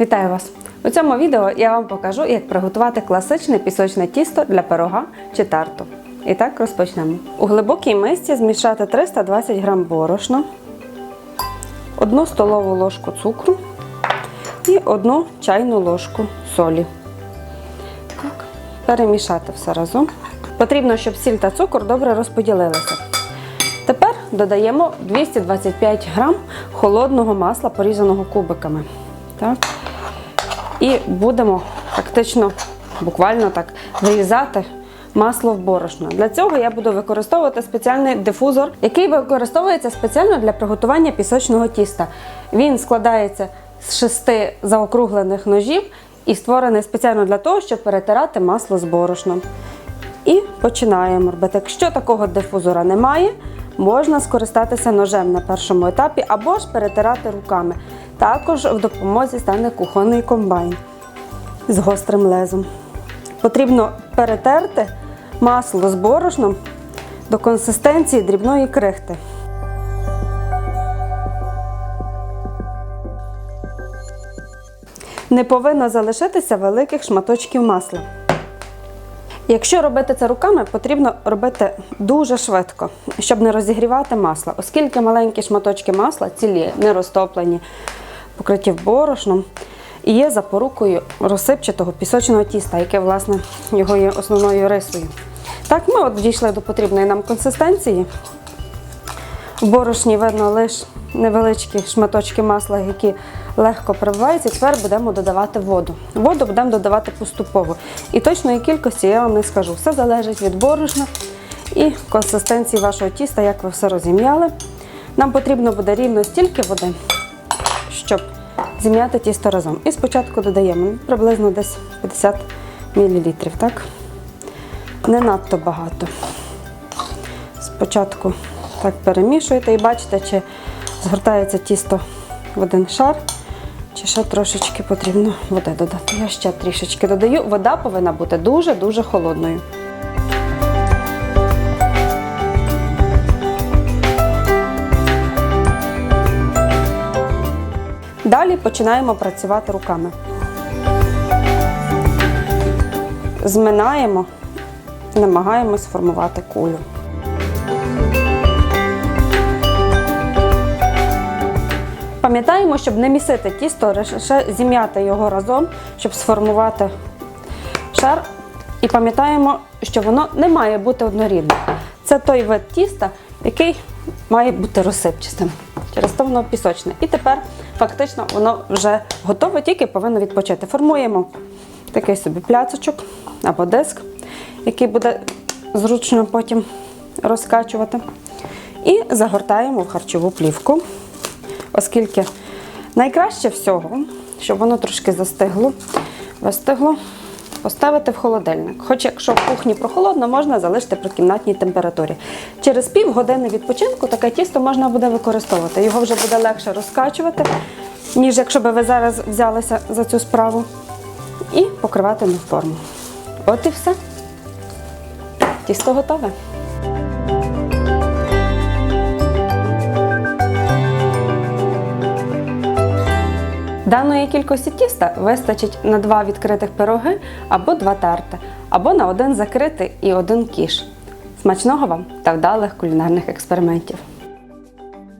Вітаю вас! У цьому відео я вам покажу, як приготувати класичне пісочне тісто для пирога чи тарту. І так розпочнемо. У глибокій мисці змішати 320 г борошна, 1 столову ложку цукру і 1 чайну ложку солі. Так, перемішати все разом. Потрібно, щоб сіль та цукор добре розподілилися. Тепер додаємо 225 грам холодного масла, порізаного кубиками. Так. І будемо фактично, буквально так, вирізати масло в борошно. Для цього я буду використовувати спеціальний дифузор, який використовується спеціально для приготування пісочного тіста. Він складається з шести заокруглених ножів і створений спеціально для того, щоб перетирати масло з борошном. І починаємо робити. Якщо такого дифузора немає, можна скористатися ножем на першому етапі або ж перетирати руками. Також в допомозі стане кухонний комбайн з гострим лезом. Потрібно перетерти масло з борошном до консистенції дрібної крихти. Не повинно залишитися великих шматочків масла. Якщо робити це руками, потрібно робити дуже швидко, щоб не розігрівати масло, оскільки маленькі шматочки масла, цілі, не розтоплені, покриті борошном, і є запорукою розсипчатого пісочного тіста, яке, власне, його є основною рисою. Так, ми от дійшли до потрібної нам консистенції. В борошні видно лише невеличкі шматочки масла, які легко перебиваються. І тепер будемо додавати воду. Воду будемо додавати поступово. І точної кількості я вам не скажу. Все залежить від борошна і консистенції вашого тіста, як ви все розім'яли. Нам потрібно буде рівно стільки води, щоб зім'яти тісто разом. І спочатку додаємо приблизно десь 50 мл. Так? Не надто багато. Спочатку так перемішуєте і бачите, чи згортається тісто в один шар, чи ще трошечки потрібно води додати. Я ще трішечки додаю. Вода повинна бути дуже-дуже холодною. Далі починаємо працювати руками. Зминаємо, намагаємось сформувати кулю. Пам'ятаємо, щоб не місити тісто, зім'яти його разом, щоб сформувати шар. І пам'ятаємо, що воно не має бути однорідним. Це той вид тіста, який має бути розсипчастим. Через то воно пісочне. І тепер фактично воно вже готове, тільки повинно відпочити. Формуємо такий собі пляцочок або диск, який буде зручно потім розкачувати. І загортаємо в харчову плівку оскільки найкраще всього, щоб воно трошки застигло, вистигло, поставити в холодильник. Хоч якщо в кухні прохолодно, можна залишити при кімнатній температурі. Через пів години відпочинку таке тісто можна буде використовувати. Його вже буде легше розкачувати, ніж якщо би ви зараз взялися за цю справу, і покривати на форму. От і все. Тісто готове. Даної кількості тіста вистачить на два відкритих пироги або два тарти, або на один закритий і один кіш. Смачного вам та вдалих кулінарних експериментів!